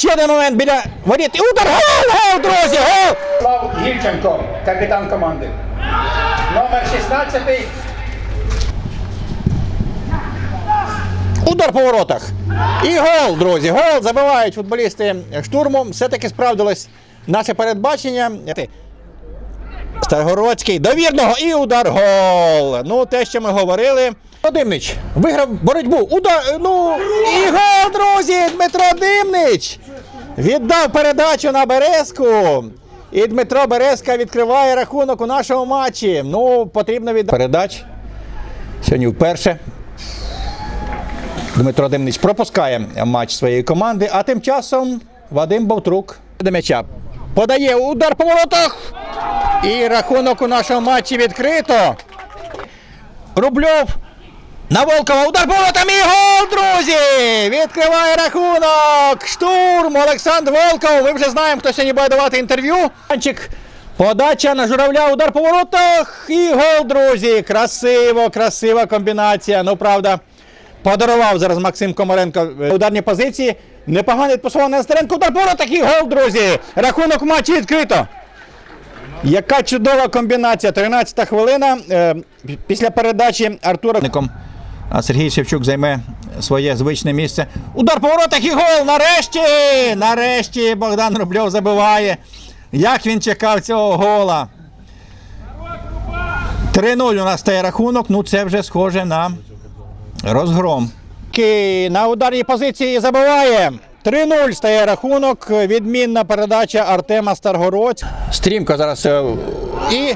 Ще один момент біля воріт. І Удар! Гол! Гол, друзі! Гол! Слав Гільченко, капітан команди. Номер 16 Удар по воротах. І гол, друзі. Гол забивають футболісти штурму. Все-таки справдилось наше передбачення. Старгородський до вірного і удар гол. Ну, те, що ми говорили. Димнич виграв боротьбу. Удар. Ну і гол, друзі! Дмитро Димнич віддав передачу на Березку. І Дмитро Березка відкриває рахунок у нашому матчі. Ну, потрібно віддати передач. Сьогодні вперше. Дмитро Димнич пропускає матч своєї команди, а тим часом Вадим Бовтрук до м'яча. Подає удар по воротах. І рахунок у нашому матчі відкрито. Рубльов на Волкова. Удар воротам і гол, друзі! Відкриває рахунок. Штурм Олександр Волков. Ми вже знаємо, хто сьогодні буде давати інтерв'ю. Подача на журавля, удар по воротах і гол, друзі. Красиво, красива комбінація. Ну, правда, подарував зараз Максим Комаренко е, ударні позиції. Непогано відпасував Нестеренко. Удар по воротах і гол, друзі. Рахунок в матчі відкрито. Яка чудова комбінація. 13-та хвилина. Е, Після передачі Артура. А Сергій Шевчук займе своє звичне місце. Удар по воротах і гол. Нарешті! Нарешті Богдан Рубльов забиває. Як він чекав цього гола. 3-0 у нас стає рахунок. Ну це вже схоже на розгром. На ударній позиції забиває. 3-0 стає рахунок. Відмінна передача Артема Старгородь. Стрімко зараз. е, І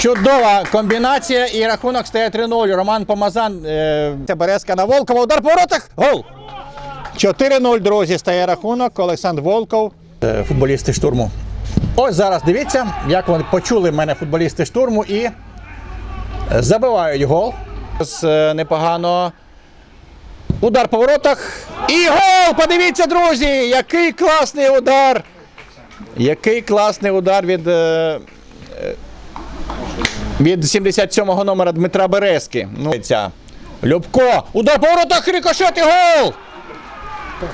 чудова комбінація. І рахунок стає 3-0. Роман Помазан. е, Березка на Волкова. Удар по воротах. Гол. 4-0, друзі, стає рахунок. Олександр Волков. Е, Футболісти штурму. Ось зараз дивіться, як вони почули мене футболісти штурму і забивають гол. Ось, е, Непогано. Удар по воротах. І гол! Подивіться, друзі! Який класний удар! Який класний удар від, е, від 77-го номера Дмитра Березки. Ну, ця. Любко. Удар по воротах, рикошет і гол!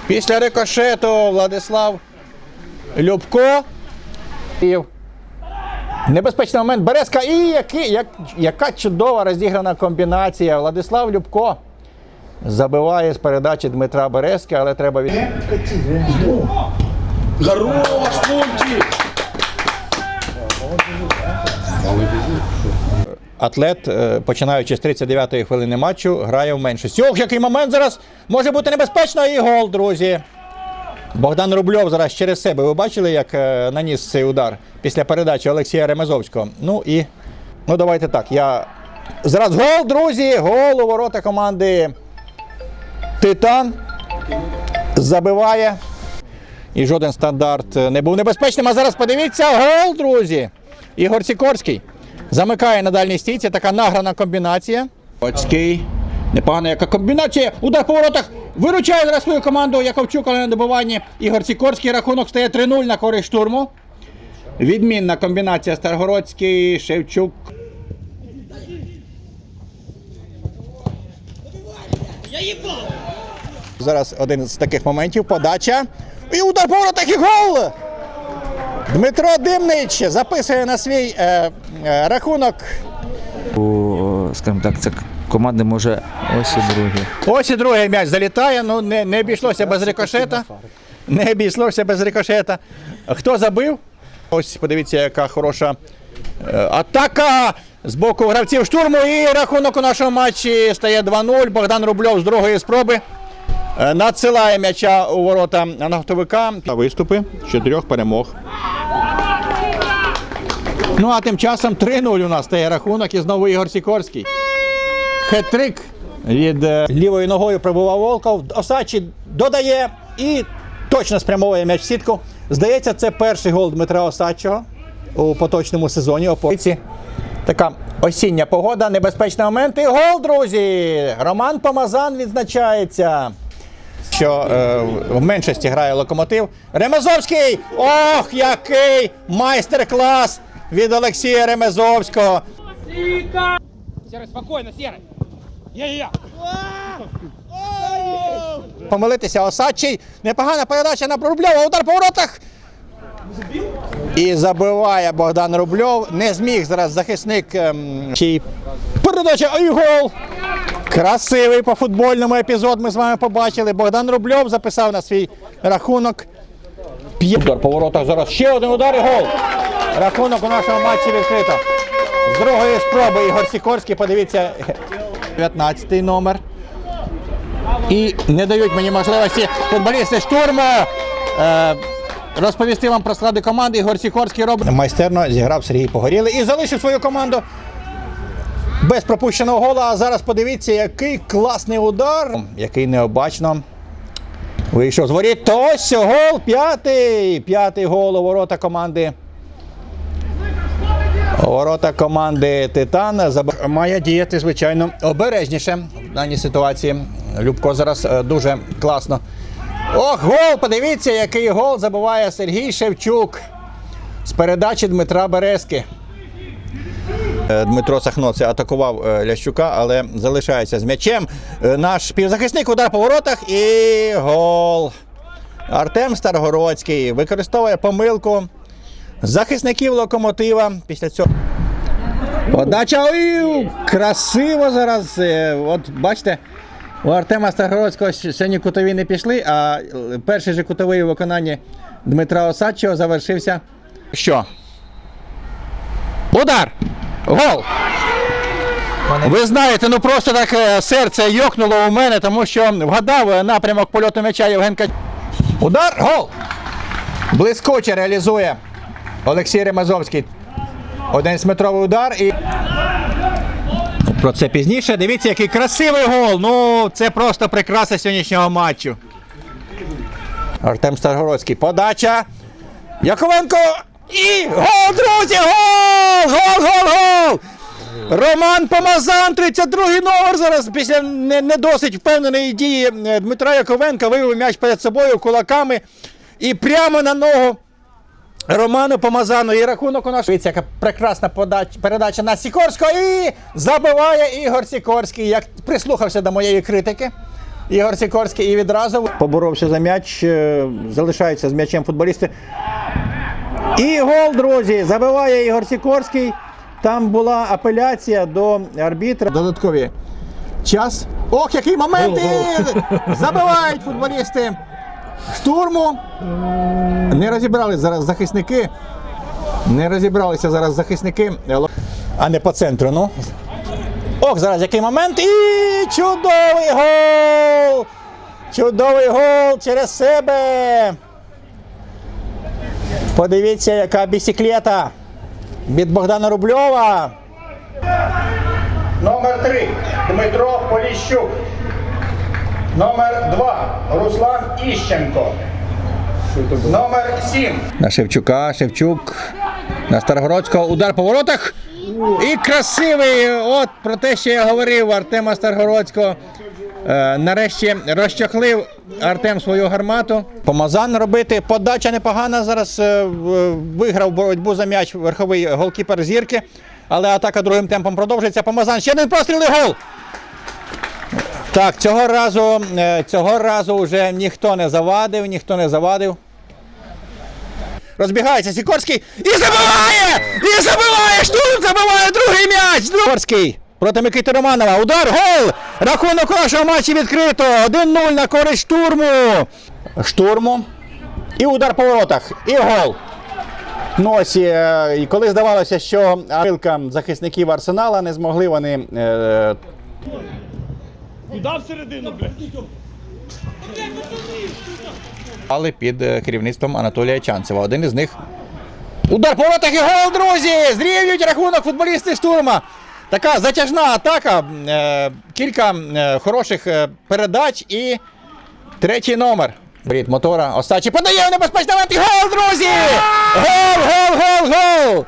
Після рикошету Владислав Любко. Небезпечний момент Березка. І який, як, яка чудова розіграна комбінація. Владислав Любко забиває з передачі Дмитра Березки, але треба від. Хорош, Фунтик! Атлет, е, починаючи з 39-ї хвилини матчу, грає в меншості. Ох, який момент зараз може бути небезпечно і гол, друзі. Богдан Рубльов зараз через себе. Ви бачили, як е, наніс цей удар після передачі Олексія Ремезовського. Ну і ну давайте так. Я зараз гол, друзі. Гол у ворота команди Титан забиває. І жоден стандарт е, не був небезпечним. А зараз подивіться гол, друзі. Ігор Сікорський замикає на дальній стійці. Така награна комбінація. Оцький. Непогана яка комбінація. Удар по воротах. Виручає зараз свою команду Яковчук але на добиванні. Ігор Сікорський. Рахунок стає 3-0 на користь штурму. Відмінна комбінація Старгородський, Шевчук. Зараз один з таких моментів. Подача. І удар по воротах і гол! Дмитро Димнич записує на свій е, е, рахунок. У, скажімо так, це команди може ось і другі. Ось і другий м'яч залітає. Ну не, не обійшлося без рикошета. Не обійшлося без рикошета. Хто забив? Ось подивіться, яка хороша е, атака з боку гравців штурму. І рахунок у нашому матчі стає 2-0. Богдан Рубльов з другої спроби. Е, Надсилає м'яча у ворота нафтовика. Виступи чотирьох перемог. Ну а тим часом 3-0 у нас стає рахунок і знову Ігор Сікорський. Хет-трик від е, лівою ногою прибував Волков. Осадчий додає і точно спрямовує м'яч в сітку. Здається, це перший гол Дмитра Осадчого у поточному сезоні. Опорці. Така осіння погода, небезпечний момент. І гол, друзі! Роман Помазан відзначається. Що е, в меншості грає локомотив. Ремезовський! Ох, який майстер-клас від Олексія Ремезовського. Серый, спокойно, Серый! Я-я-я! Помилитися Осадчий. Непогана передача на Рубльова. Удар по воротах. І забиває Богдан Рубльов. Не зміг зараз захисник. ем, чий передача і гол. Красивий по футбольному епізод ми з вами побачили. Богдан Рубльов записав на свій рахунок. Удар по воротах зараз ще один удар і гол. Рахунок у нашому матчі відкрито. З другої спроби Ігор Сікорський, подивіться, 19 номер. І не дають мені можливості футболісти штурма. Е, розповісти вам про склади команди. Ігор Сікорський робить. Майстерно зіграв Сергій Погорілий і залишив свою команду без пропущеного гола. А зараз подивіться, який класний удар, який необачно вийшов з воріт. То ось гол п'ятий. П'ятий гол у ворота команди. Ворота команди Титан має діяти, звичайно, обережніше в даній ситуації. Любко зараз е, дуже класно. Ох, гол! Подивіться, який гол забиває Сергій Шевчук з передачі Дмитра Березки. Е, Дмитро Сахно це атакував е, Лящука, але залишається з м'ячем. Е, Наш півзахисник удар по воротах і гол. Артем Старгородський використовує помилку захисників локомотива. Після цього. Подача ой, красиво зараз. От бачите, у Артема Старгородського сьогодні кутові не пішли, а перший же кутовий у виконанні Дмитра Осадчого завершився. Що? Удар! Гол! Ви знаєте, ну просто так е, серце йокнуло у мене, тому що вгадав е, напрямок польоту м'яча Євген Кач. Удар! Гол! Блискуче реалізує Олексій Ремазовський. 11-метровий удар і. Про це пізніше. Дивіться, який красивий гол. Ну, це просто прикраса сьогоднішнього матчу. Артем Старгородський. Подача. Яковенко. І гол, друзі! Гол! Гол, гол, гол! Роман Помазан, 32-й номер зараз після не, не досить впевненої дії е, Дмитра Яковенка вивів м'яч перед собою кулаками і прямо на ногу Роману Помазану. І рахунок у нас. Дивіться, яка прекрасна подач- передача на Сікорського. І забиває Ігор Сікорський. Як прислухався до моєї критики. Ігор Сікорський і відразу поборовся за м'яч. е, Залишається з м'ячем футболісти. І гол, друзі, забиває Ігор Сікорський. Там була апеляція до арбітра. Додаткові час. Ох, який момент! І Забивають футболісти штурму. Не розібрались зараз захисники. Не розібралися зараз захисники. А не по центру, ну. Ох, зараз який момент. І чудовий гол! Чудовий гол через себе. Подивіться, яка бісіклета від Богдана Рубльова. Номер 3 Дмитро Поліщук. Номер 2 Руслан Іщенко. Номер 7 На Шевчука, Шевчук. На Старгородського удар по воротах. І красивий. От про те, що я говорив Артема Старгородського. Е, нарешті розчахлив Артем свою гармату. Помазан робити. Подача непогана. Зараз е, виграв боротьбу за м'яч верховий голкіпер зірки. Але атака другим темпом продовжується. Помазан. Ще один постріл і гол. Так, цього разу, е, цього разу вже ніхто не завадив, ніхто не завадив. Розбігається Сікорський і забиває! І забиває! Штурм забиває другий м'яч! Сікорський проти Микити Романова. Удар, гол! Рахунок у нашого матчі відкрито. 1-0 на користь штурму. Штурму. І удар по воротах. І гол. Ну ось, е, і коли здавалося, що помилка захисників Арсенала не змогли вони е, Куда всередину, блядь? але під е, керівництвом Анатолія Чанцева. Один із них. Удар по воротах і гол, друзі! Зрівнюють рахунок футболісти штурма. Така затяжна атака, е, кілька е, хороших е, передач і третій номер. Брід мотора. Остачі подає в небезпечний момент гол, друзі! Гол, гол, гол, гол!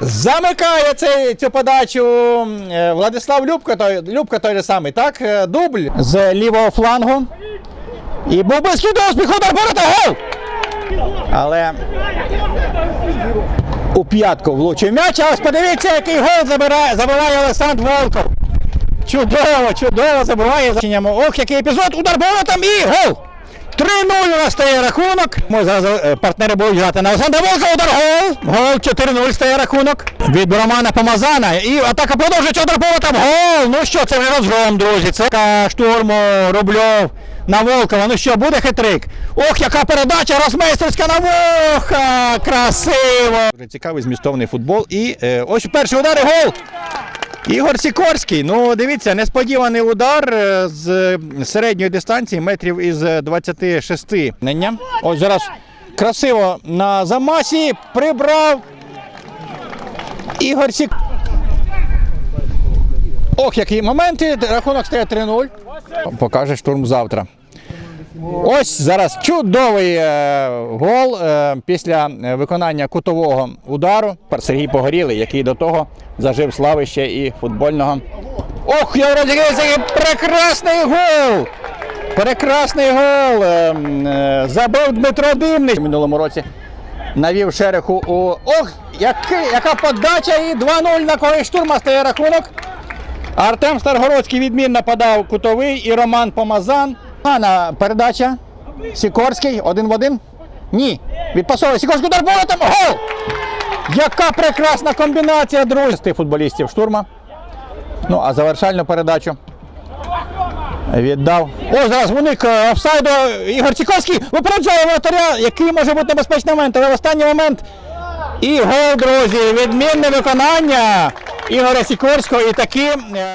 Замикає цей, цю подачу Владислав Любко, той, Любко той же самий, так? Дубль з лівого флангу. І був близький до успіху удар ворота гол! Але у п'ятку влучив м'яч, ось подивіться, який гол забирає, забиває Олександр Волков. Чудово, чудово, забиває. Ох, який епізод, удар там і гол! 3-0 у нас стає рахунок. Ми зараз е, партнери будуть грати на Олександра Волка. Удар гол. Гол 4-0 стає рахунок. Від Романа Помазана. І атака продовжується. Удар там гол. Ну що, це вже розгром, друзі. Це штурму Рубльов на Волкова. Ну що, буде хитрик. Ох, яка передача розмейстерська на Воха. Красиво. Дуже цікавий змістовний футбол. І е, ось перший удар і гол. Ігор Сікорський, ну дивіться, несподіваний удар е, з середньої дистанції, метрів із 26. Нення. Ось зараз красиво на замасі прибрав. Ігор Сік. Ох, які моменти. Рахунок стає 3-0. Покаже штурм завтра. Ось зараз чудовий е, гол е, після е, виконання кутового удару. Сергій Погорілий, який до того зажив слави ще і футбольного. Ох, я вроді прекрасний гол! Прекрасний гол! Забив Дмитро Димний в минулому році. Навів Шереху у. Ох, який, яка подача! І 2-0 на користь штурма стає рахунок. Артем Старгородський відмінно подав кутовий і Роман Помазан. На передача. Сікорський один в один. Ні. Відпасовує Сікорський удар там Гол! Яка прекрасна комбінація, друзі! Футболістів штурма. Ну, а завершальну передачу віддав. О, зараз уник е, офсайду. Ігор Сікорський випереджає воротаря, який може бути небезпечний момент, але в останній момент. І гол, друзі, відмінне виконання Ігоря Сікорського і такі. е,